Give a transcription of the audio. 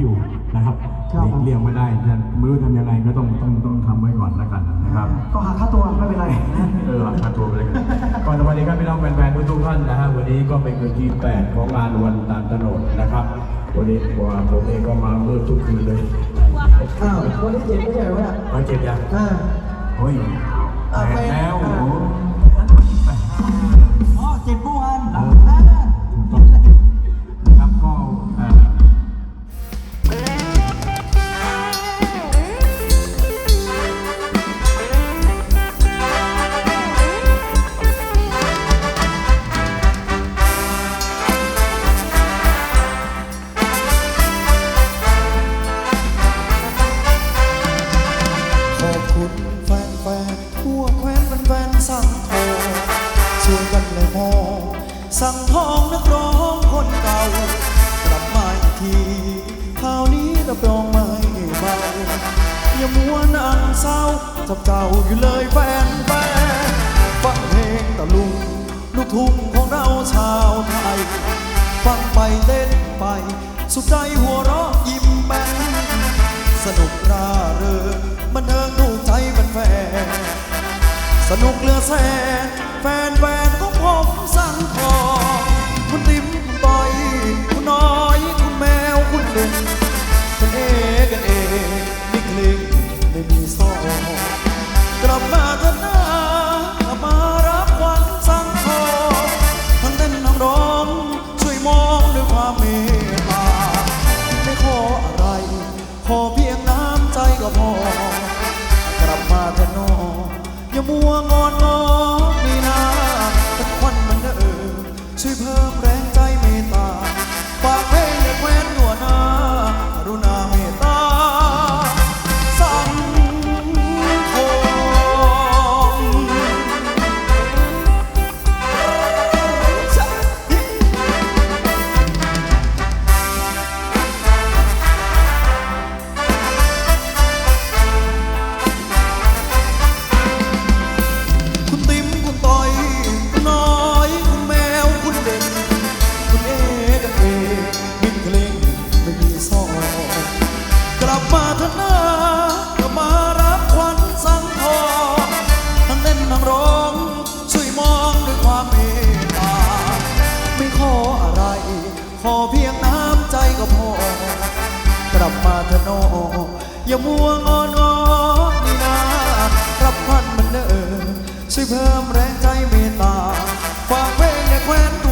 อยู่นะครับครับ หลีกเลี่ยงไม่ได้จะไม่รู้ทำยังไงก็ต้องต้องต้องทำไว้ก่อนแล้วกันนะครับ ก็หาค่าตัวไม่เป็นไร เออราคาตัวไปเลยกันก่อนสวัสดีครับพี่น้องแฟนๆทุกๆท่านนะฮะวันนี้ก็เป็นคืนที่แปดของงานวันตาลตโนดนะครับ วันนี้ผมผมเองก็มาเมื่อทุกคืนเลยอ้าววันที่เจ็ดไม่ใช่เหรอเนี่ยมาเจ็บยังอ่า เฮ้ยอะแปดแล้วไปโอ้โห จับเก่าอยู่เลยแฟนแฟนฟังเพลงตะลุงลูกทุ่งของเราชาวไทย ฟังไปเต้นไป สุขใจหัวเราะยิ้มแป้นสนุกร่าเริงมันเทิงถูกใจมันแฟนสนุกเหลือแสน กลับมาเถอะนะมารับควัญสั่งสอนทั้งเต้นทั้งร้อง ช่วยมองด้วยความเมตตาไม่ขออะไร ขอเพียงน้ำใจก็พอ กลับมาเถอะนออย่ามัวงอนงอ อย่ามัวงอนงอนี่นารับพันมันเนอช่วยเพิ่มแรงใจเมตตาฝากเพลงในแคว้น